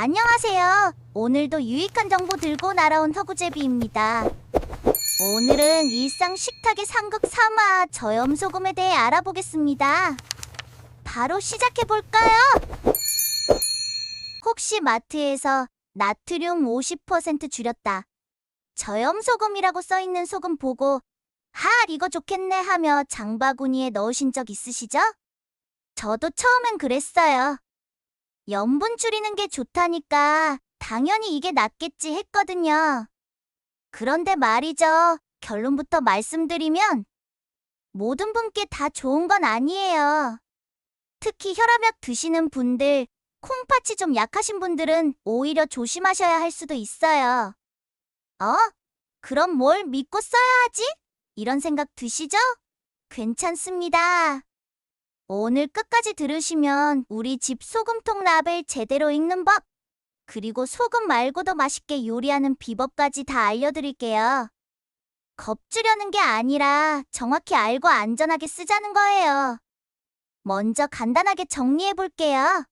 안녕하세요. 오늘도 유익한 정보 들고 날아온 허구제비입니다. 오늘은 일상 식탁의 상극 3화 저염소금에 대해 알아보겠습니다. 바로 시작해볼까요? 혹시 마트에서 나트륨 50% 줄였다. 저염소금이라고 써있는 소금 보고 하 이거 좋겠네 하며 장바구니에 넣으신 적 있으시죠? 저도 처음엔 그랬어요. 염분 줄이는 게 좋다니까 당연히 이게 낫겠지 했거든요. 그런데 말이죠. 결론부터 말씀드리면 모든 분께 다 좋은 건 아니에요. 특히 혈압약 드시는 분들, 콩팥이 좀 약하신 분들은 오히려 조심하셔야 할 수도 있어요. 어? 그럼 뭘 믿고 써야 하지? 이런 생각 드시죠? 괜찮습니다. 오늘 끝까지 들으시면 우리 집 소금통 라벨 제대로 읽는 법, 그리고 소금 말고도 맛있게 요리하는 비법까지 다 알려드릴게요. 겁주려는 게 아니라 정확히 알고 안전하게 쓰자는 거예요. 먼저 간단하게 정리해 볼게요.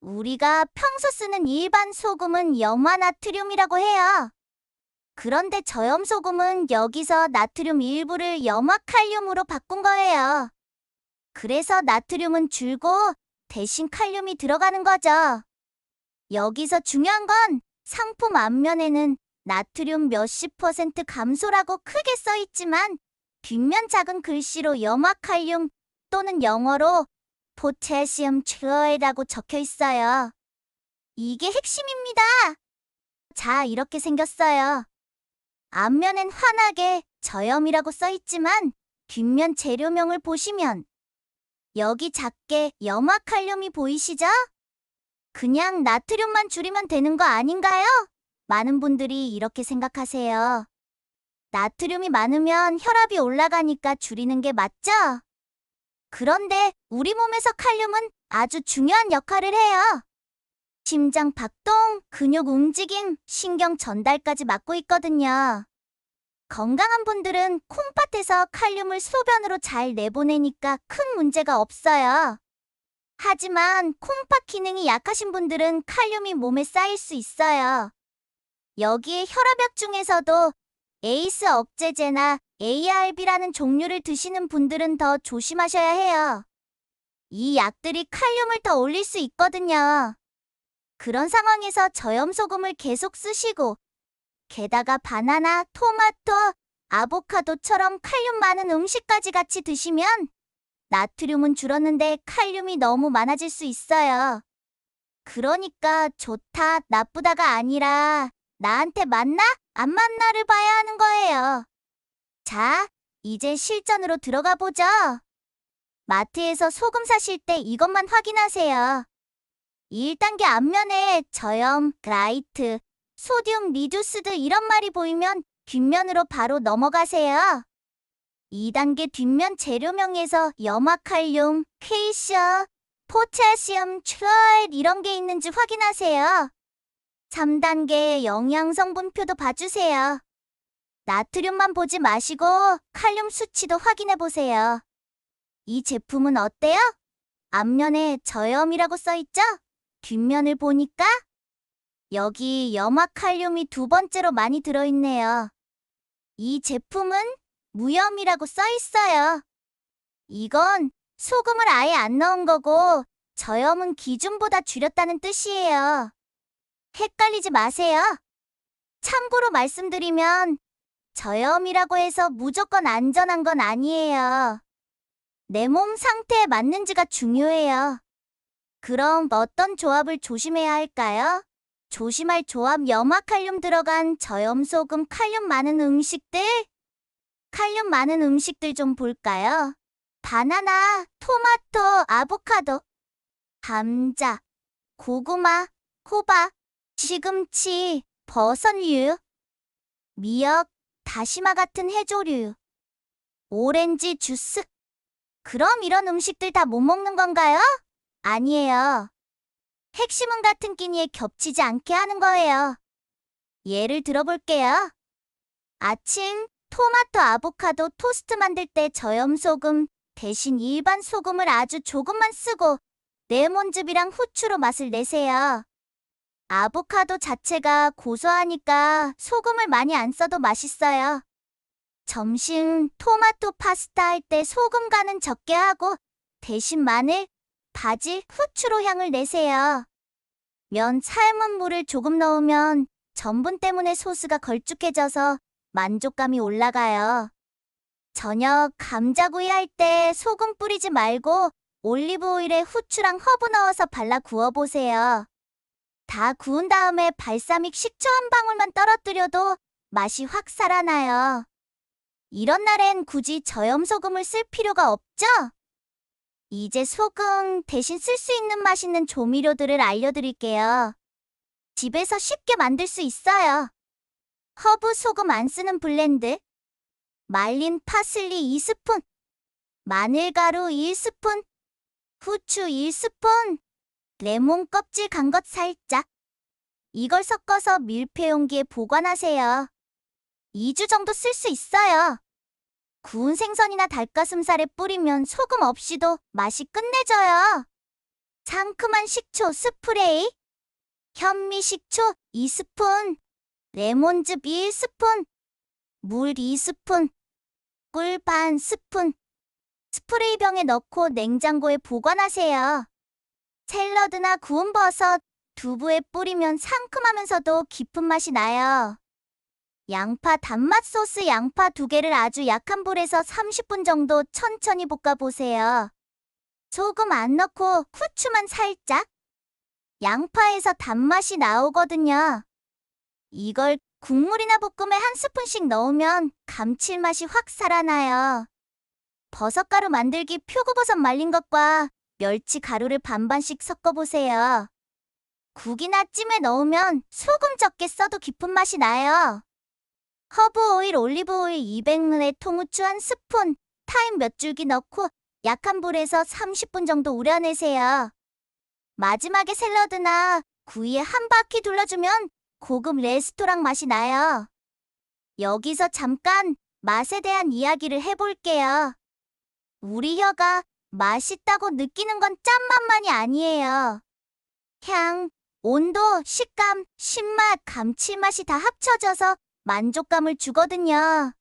우리가 평소 쓰는 일반 소금은 염화 나트륨이라고 해요. 그런데 저염소금은 여기서 나트륨 일부를 염화 칼륨으로 바꾼 거예요. 그래서 나트륨은 줄고 대신 칼륨이 들어가는 거죠. 여기서 중요한 건 상품 앞면에는 나트륨 몇십 퍼센트 감소라고 크게 써 있지만 뒷면 작은 글씨로 염화칼륨 또는 영어로 포테시움 트로이라고 적혀 있어요. 이게 핵심입니다. 자, 이렇게 생겼어요. 앞면엔 환하게 저염이라고 써 있지만 뒷면 재료명을 보시면 여기 작게 염화칼륨이 보이시죠? 그냥 나트륨만 줄이면 되는 거 아닌가요? 많은 분들이 이렇게 생각하세요. 나트륨이 많으면 혈압이 올라가니까 줄이는 게 맞죠? 그런데 우리 몸에서 칼륨은 아주 중요한 역할을 해요. 심장 박동, 근육 움직임, 신경 전달까지 맡고 있거든요. 건강한 분들은 콩팥에서 칼륨을 소변으로 잘 내보내니까 큰 문제가 없어요. 하지만 콩팥 기능이 약하신 분들은 칼륨이 몸에 쌓일 수 있어요. 여기에 혈압약 중에서도 에이스 억제제나 ARB라는 종류를 드시는 분들은 더 조심하셔야 해요. 이 약들이 칼륨을 더 올릴 수 있거든요. 그런 상황에서 저염소금을 계속 쓰시고 게다가 바나나, 토마토, 아보카도처럼 칼륨 많은 음식까지 같이 드시면 나트륨은 줄었는데 칼륨이 너무 많아질 수 있어요. 그러니까 좋다, 나쁘다가 아니라 나한테 맞나? 안 맞나를 봐야 하는 거예요. 자, 이제 실전으로 들어가 보죠. 마트에서 소금 사실 때 이것만 확인하세요. 1단계 앞면에 저염, 라이트, 소듐 리듀스드 이런 말이 보이면 뒷면으로 바로 넘어가세요. 2단계 뒷면 재료명에서 염화칼륨, 케이셔, 포타시움, 트로이드 이런 게 있는지 확인하세요. 3단계 영양성분표도 봐주세요. 나트륨만 보지 마시고 칼륨 수치도 확인해 보세요. 이 제품은 어때요? 앞면에 저염이라고 써있죠? 뒷면을 보니까 여기 염화 칼륨이 두 번째로 많이 들어있네요. 이 제품은 무염이라고 써있어요. 이건 소금을 아예 안 넣은 거고 저염은 기준보다 줄였다는 뜻이에요. 헷갈리지 마세요. 참고로 말씀드리면 저염이라고 해서 무조건 안전한 건 아니에요. 내 몸 상태에 맞는지가 중요해요. 그럼 어떤 조합을 조심해야 할까요? 조심할 조합 염화칼륨 들어간 저염소금 칼륨 많은 음식들? 칼륨 많은 음식들 좀 볼까요? 바나나, 토마토, 아보카도, 감자, 고구마, 호박, 시금치, 버섯류, 미역, 다시마 같은 해조류, 오렌지 주스. 그럼 이런 음식들 다 못 먹는 건가요? 아니에요. 핵심은 같은 끼니에 겹치지 않게 하는 거예요. 예를 들어볼게요. 아침 토마토 아보카도 토스트 만들 때 저염소금 대신 일반 소금을 아주 조금만 쓰고 레몬즙이랑 후추로 맛을 내세요. 아보카도 자체가 고소하니까 소금을 많이 안 써도 맛있어요. 점심 토마토 파스타 할 때 소금 간은 적게 하고 대신 마늘, 바질, 후추로 향을 내세요. 면 삶은 물을 조금 넣으면 전분 때문에 소스가 걸쭉해져서 만족감이 올라가요. 저녁 감자구이 할 때 소금 뿌리지 말고 올리브 오일에 후추랑 허브 넣어서 발라 구워보세요. 다 구운 다음에 발사믹 식초 한 방울만 떨어뜨려도 맛이 확 살아나요. 이런 날엔 굳이 저염소금을 쓸 필요가 없죠? 이제 소금 대신 쓸 수 있는 맛있는 조미료들을 알려드릴게요. 집에서 쉽게 만들 수 있어요. 허브 소금 안 쓰는 블렌드, 말린 파슬리 2스푼, 마늘가루 1스푼, 후추 1스푼, 레몬 껍질 간 것 살짝. 이걸 섞어서 밀폐 용기에 보관하세요. 2주 정도 쓸 수 있어요. 구운 생선이나 닭가슴살에 뿌리면 소금 없이도 맛이 끝내줘요. 상큼한 식초 스프레이, 현미 식초 2스푼, 레몬즙 1스푼, 물 2스푼, 꿀 반 스푼. 스프레이 병에 넣고 냉장고에 보관하세요. 샐러드나 구운 버섯, 두부에 뿌리면 상큼하면서도 깊은 맛이 나요. 양파 단맛 소스 양파 두 개를 아주 약한 불에서 30분 정도 천천히 볶아보세요. 소금 안 넣고 후추만 살짝. 양파에서 단맛이 나오거든요. 이걸 국물이나 볶음에 한 스푼씩 넣으면 감칠맛이 확 살아나요. 버섯가루 만들기 표고버섯 말린 것과 멸치 가루를 반반씩 섞어보세요. 국이나 찜에 넣으면 소금 적게 써도 깊은 맛이 나요. 허브 오일, 올리브 오일 200ml에 통후추 한 스푼, 타임 몇 줄기 넣고 약한 불에서 30분 정도 우려내세요. 마지막에 샐러드나 구이에 한 바퀴 둘러주면 고급 레스토랑 맛이 나요. 여기서 잠깐 맛에 대한 이야기를 해볼게요. 우리 혀가 맛있다고 느끼는 건 짠맛만이 아니에요. 향, 온도, 식감, 신맛, 감칠맛이 다 합쳐져서 만족감을 주거든요.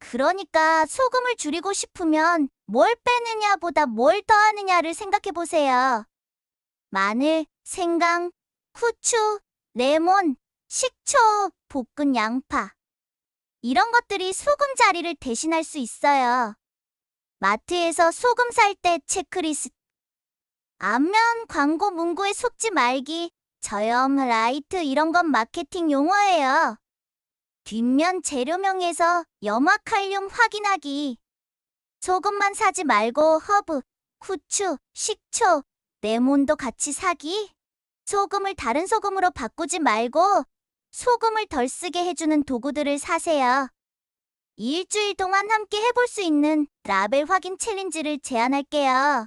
그러니까 소금을 줄이고 싶으면 뭘 빼느냐보다 뭘 더하느냐를 생각해 보세요. 마늘, 생강, 후추, 레몬, 식초, 볶은 양파. 이런 것들이 소금 자리를 대신할 수 있어요. 마트에서 소금 살 때 체크리스트. 앞면 광고 문구에 속지 말기, 저염, 라이트 이런 건 마케팅 용어예요. 뒷면 재료명에서 염화칼륨 확인하기. 소금만 사지 말고 허브, 후추, 식초, 레몬도 같이 사기. 소금을 다른 소금으로 바꾸지 말고 소금을 덜 쓰게 해주는 도구들을 사세요. 일주일 동안 함께 해볼 수 있는 라벨 확인 챌린지를 제안할게요.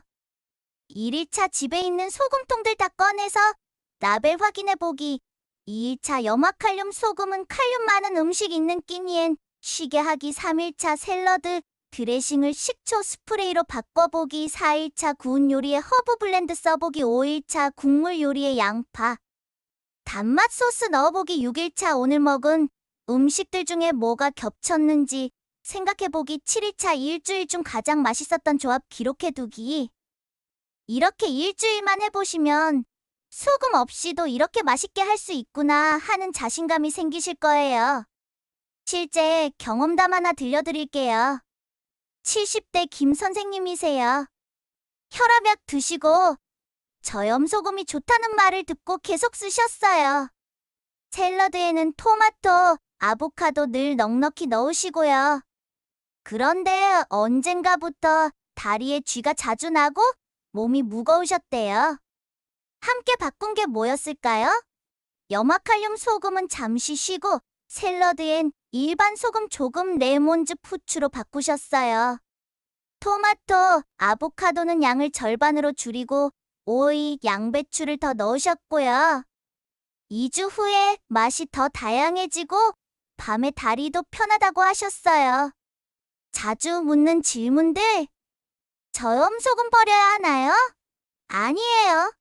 1일차 집에 있는 소금통들 다 꺼내서 라벨 확인해보기. 2일차 염화칼륨 소금은 칼륨 많은 음식 있는 끼니엔 쉬게 하기 3일차 샐러드 드레싱을 식초 스프레이로 바꿔보기 4일차 구운 요리에 허브 블렌드 써보기 5일차 국물 요리에 양파. 단맛 소스 넣어보기 6일차 오늘 먹은 음식들 중에 뭐가 겹쳤는지 생각해보기 7일차 일주일 중 가장 맛있었던 조합 기록해두기. 이렇게 일주일만 해보시면 소금 없이도 이렇게 맛있게 할 수 있구나 하는 자신감이 생기실 거예요. 실제 경험담 하나 들려드릴게요. 70대 김 선생님이세요. 혈압약 드시고 저염소금이 좋다는 말을 듣고 계속 쓰셨어요. 샐러드에는 토마토, 아보카도 늘 넉넉히 넣으시고요. 그런데 언젠가부터 다리에 쥐가 자주 나고 몸이 무거우셨대요. 함께 바꾼 게 뭐였을까요? 염화칼륨 소금은 잠시 쉬고 샐러드엔 일반 소금 조금 레몬즙 후추로 바꾸셨어요. 토마토, 아보카도는 양을 절반으로 줄이고 오이, 양배추를 더 넣으셨고요. 2주 후에 맛이 더 다양해지고 밤에 다리도 편하다고 하셨어요. 자주 묻는 질문들. 저염 소금 버려야 하나요? 아니에요.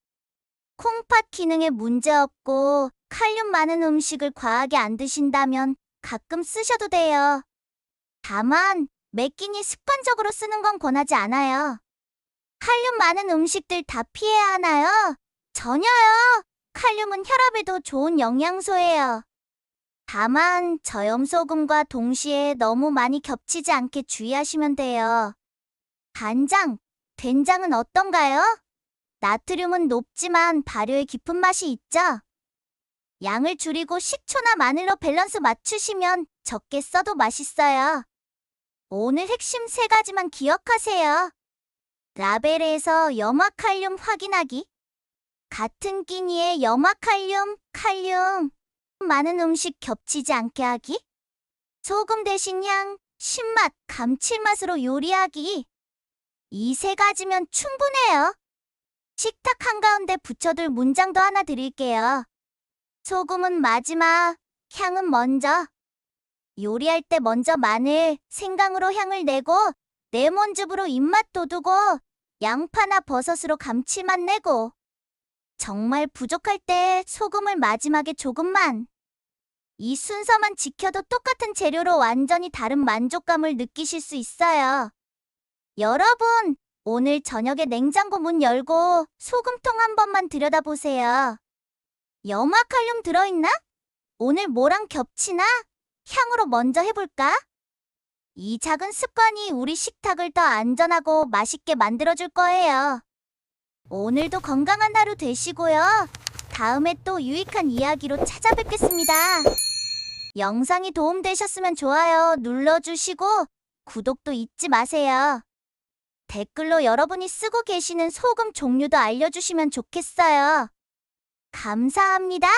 콩팥 기능에 문제 없고 칼륨 많은 음식을 과하게 안 드신다면 가끔 쓰셔도 돼요. 다만 매 끼니 습관적으로 쓰는 건 권하지 않아요. 칼륨 많은 음식들 다 피해야 하나요? 전혀요. 칼륨은 혈압에도 좋은 영양소예요. 다만 저염소금과 동시에 너무 많이 겹치지 않게 주의하시면 돼요. 간장, 된장은 어떤가요? 나트륨은 높지만 발효의 깊은 맛이 있죠? 양을 줄이고 식초나 마늘로 밸런스 맞추시면 적게 써도 맛있어요. 오늘 핵심 세 가지만 기억하세요. 라벨에서 염화 칼륨 확인하기. 같은 끼니에 염화 칼륨, 칼륨, 많은 음식 겹치지 않게 하기. 소금 대신 향, 신맛, 감칠맛으로 요리하기. 이 세 가지면 충분해요. 식탁 한가운데 붙여둘 문장도 하나 드릴게요. 소금은 마지막, 향은 먼저. 요리할 때 먼저 마늘, 생강으로 향을 내고 레몬즙으로 입맛 돋우고 양파나 버섯으로 감칠맛 내고 정말 부족할 때 소금을 마지막에 조금만. 이 순서만 지켜도 똑같은 재료로 완전히 다른 만족감을 느끼실 수 있어요. 여러분, 오늘 저녁에 냉장고 문 열고 소금통 한 번만 들여다보세요. 염화칼륨 들어있나? 오늘 뭐랑 겹치나? 향으로 먼저 해볼까? 이 작은 습관이 우리 식탁을 더 안전하고 맛있게 만들어줄 거예요. 오늘도 건강한 하루 되시고요. 다음에 또 유익한 이야기로 찾아뵙겠습니다. 영상이 도움되셨으면 좋아요 눌러주시고 구독도 잊지 마세요. 댓글로 여러분이 쓰고 계시는 소금 종류도 알려주시면 좋겠어요. 감사합니다.